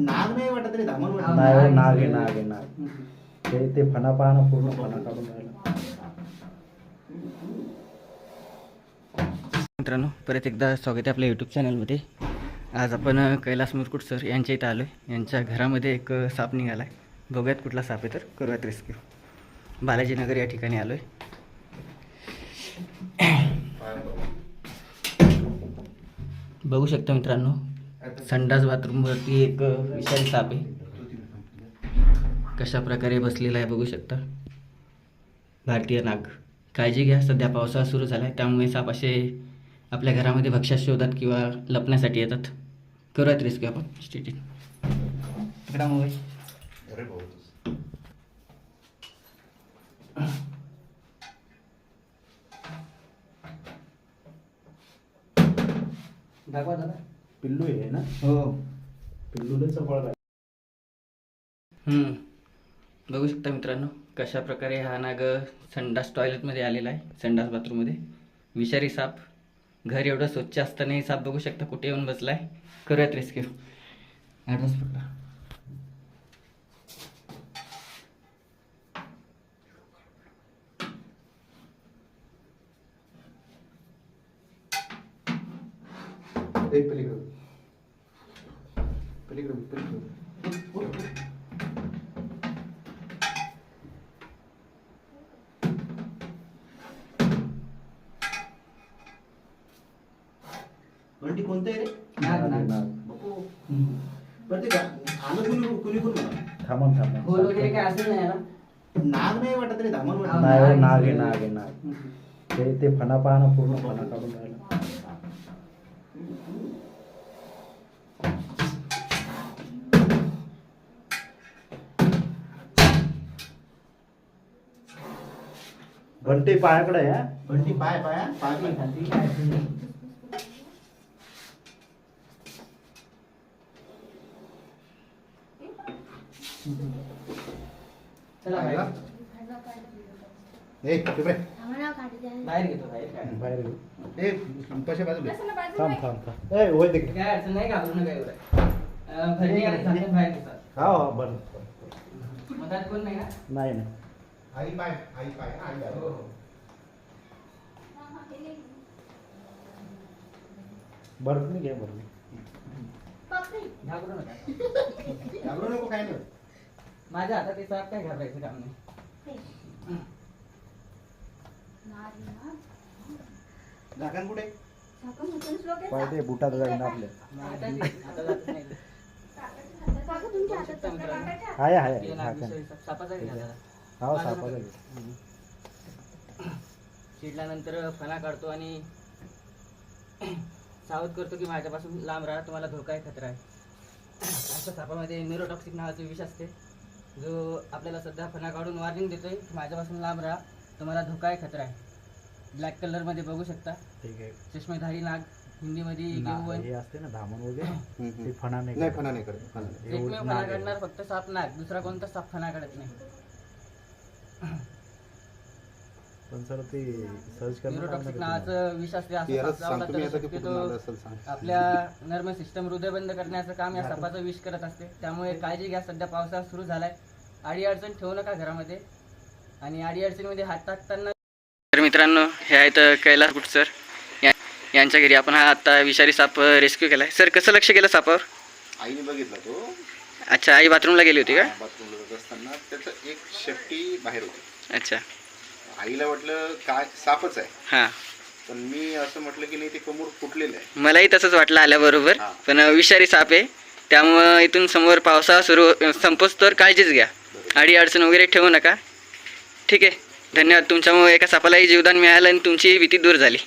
नाग नाही वाटत रे धामण वाटत. नाही हो, नाग आहे नाग आहे नाग. ते ते फणा पाहणं पूर्ण फणा काढून राहिला. मित्रांनो परत एकदा स्वागत आहे आपल्या यूट्यूब चॅनलमध्ये आज आपण अ, कैलास मुरकुट सर यांच्या इथं आलो आहे यांच्या घरामध्ये एक अ, साप निघाला आहे बघूयात कुठला साप आहे तर. करूयात रेस्क्यू बालाजीनगर या ठिकाणी आलो आहे बघू शकता मित्रांनो संडास बाथरूमवरती एक विषारी साप आहे. कशा प्रकारे बसलेला आहे बघू शकता. भारतीय नाग. काळजी घ्या सध्या पावसाळा सुरू झाला आहे त्यामुळे साप असे आपल्या घरामध्ये भक्ष्यात शोधात किंवा लपण्यासाठी येतात. करूयात रिस्क आपण. स्टेटी इकडा मोबाईल दाखवा दादा पिल्लू आहे ना? हो. पिल्लू लय चपळ. हम्म. बघू शकता मित्रांनो कशा प्रकारे हा नाग संडास टॉयलेटमध्ये आलेला आहे संडास बाथरूममध्ये. विषारी साप. घर एवढं स्वच्छ असतानाही साप बघू शकता कुठे येऊन बसलाय. करूयात रेस्क्यू ॲडव्हान्स पकडा ए, पलीकडे पलीकडे पलीकडे बंटी कोणतं आहे रे नाग, नाग, नाग. नाग. बापू. बरं ते गा- आलं कुणी कुणी कोण मला थांबून थांबून होल वगैरे काय असेल नाही याला नाग नाही वाटत रे धामण वाटत. नाही हो, नाग आहे नाग आहे नाग ते ते फणा पाहणं पूर्ण फणा काढून राहिला घंटे पायाकडे आहे हा? बंटी पाय पाय? पाय नाही. चला बाहेर. का? ए चुप रे. बाहेर घेतो बाहेर काय बाहेर घेऊ. ए पैसे बाजूला थांब थांब थांब ए होय तिकडे काय अडचण नाही घाबरू नका एवढं अं, भरणी आणि साखर बाहेर घेतात हा हा बरं बरं. मधात कोण नाही ना नाही नाही आई पाय आई पाय हा, आई पाय बरं तुम्ही घ्या बरं घाबरू नका घाबरू नको काय नाही माझ्या हातात ते साप काय घाबरायचं काम नाही झाकण कुठे ते बुटात जाईन आपल्या नाही. आहे आहे हे झाकण. हो. चिडल्यानंतर फणा काढतो आणि सावध करतो की माझ्यापासून लांब राहा तुम्हाला धोका आहे खतरा आहे. अशा सापामध्ये न्यूरोटॉक्सिक नावाचे विष असते. जो आपल्याला सध्या फणा काढून वॉर्निंग देतोय की माझ्यापासून लांब राहा तुम्हाला धोका आहे खतरा आहे. ब्लॅक कलरमध्ये बघू शकता. ठीक आहे. चष्मेधारी नाग हिंदीमध्ये ना- गिववन हे असते ना धामण वगैरे? ते. फणा नाही. फणा नाही करत. फणा नाही. हे एकमेव फणा. काढणार फक्त साप नाग. दुसरा कोणता साप फणा काढत नाही. पण सर ते सर्च न्यूरोटॉक्सिक नावाचं विष असते असं आपल्या नर्म सिस्टम हृदय बंद करण्याचं काम या सापाचं विष करत असते. त्यामुळे काळजी घ्या सध्या पावसाळा सुरू झालाय. आडी अडचण ठेवू नका घरामध्ये. आणि आडी अडचणीमध्ये हात टाकताना तर मित्रांनो हे आहेत कैलास गुट सर. यांच्या घरी आपण हा आता विषारी साप रेस्क्यू केलाय. सर कसं लक्ष केलं सापावर? आईने बघितला तो. अच्छा आई बाथरूमला गेली होती का? बाथरूमला शेपटी बाहेर होती. अच्छा. आईला वाटलं काय सापच आहे. हां. पण मी असं म्हटलं की नाही ते कमूर फुटलेलं आहे. मलाही तसंच वाटलं आल्याबरोबर. हा. पण विषारी साप आहे. त्यामुळं इथून समोर पावसाळा सुरू संपोच तर काळजीच घ्या. आडी अडचण वगैरे ठेवू नका. ठीक आहे. धन्यवाद. तुमच्यामुळे एका सापालाही जीवदान मिळालं आणि तुमची भीती दूर झाली.